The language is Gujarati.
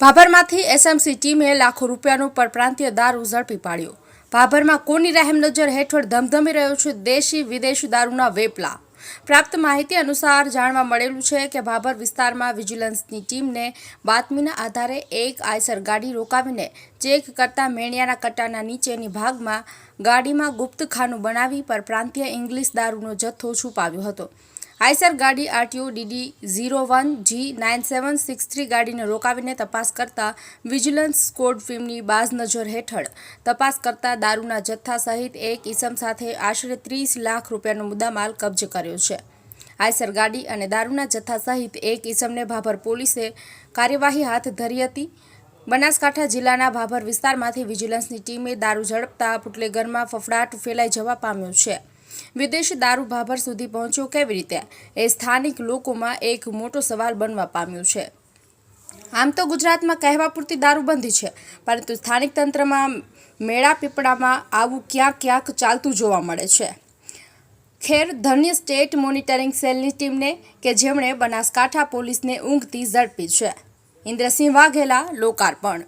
ભાભરમાંથી એસએમસી ટીમે લાખો રૂપિયાનું પરપ્રાંતીય દારૂ ઝડપી પાડ્યો. ભાભરમાં કોની રહેમ નજર હેઠળ ધમધમી રહ્યો છે દેશી વિદેશી દારૂના વેપલા. પ્રાપ્ત માહિતી અનુસાર જાણવા મળેલું છે કે ભાભર વિસ્તારમાં વિજિલન્સની ટીમને બાતમીના આધારે એક આયસર ગાડી રોકાવીને ચેક કરતા મેણિયાના કટ્ટાના નીચેની ભાગમાં ગાડીમાં ગુપ્તખાનું બનાવી પરપ્રાંતીય ઇંગ્લિશ દારૂનો જથ્થો છુપાવ્યો હતો. આઈસર ગાડી RTO DD zero one G nine seven six three ગાડીને રોકાવીને તપાસ કરતા વિજિલન્સ સ્કોડ ફિલ્મની બાજ નજર હેઠળ. તપાસ કરતા દારૂના જથ્થા સહિત એક ઇસમ સાથે આશરે ત્રીસ લાખ રૂપિયાનો મુદ્દામાલ કબજે કર્યો છે. આઈસર ગાડી અને દારૂના જથ્થા સહિત એક ઇસમને ભાભર પોલીસે કાર્યવાહી હાથ ધરી હતી. બનાસકાંઠા જિલ્લાના ભાભર વિસ્તારમાંથી વિજિલન્સની ટીમે દારૂ ઝડપતા બુટલેગરમાં ફફડાટ ફેલાઈ જવા પામ્યો છે. વિદેશી દારૂ ભાભર સુધી પહોંચ્યો કેવી રીતે? એ સ્થાનિક લોકોમાં એક મોટો સવાલ બનવા પામ્યો છે. આમ તો ગુજરાતમાં કહેવા પૂરતી દારૂબંધી છે, પરંતુ સ્થાનિક તંત્રમાં મેળા પીપળામાં આવું ક્યાંક ક્યાંક ચાલતું જોવા મળે છે. ખેર ધન્ય સ્ટેટ મોનિટરિંગ સેલની ટીમને કે જેમણે બનાસકાંઠા પોલીસને ઊંઘથી ઝડપી છે. ઇન્દ્રસિંહ વાઘેલા, લોકાર્પણ.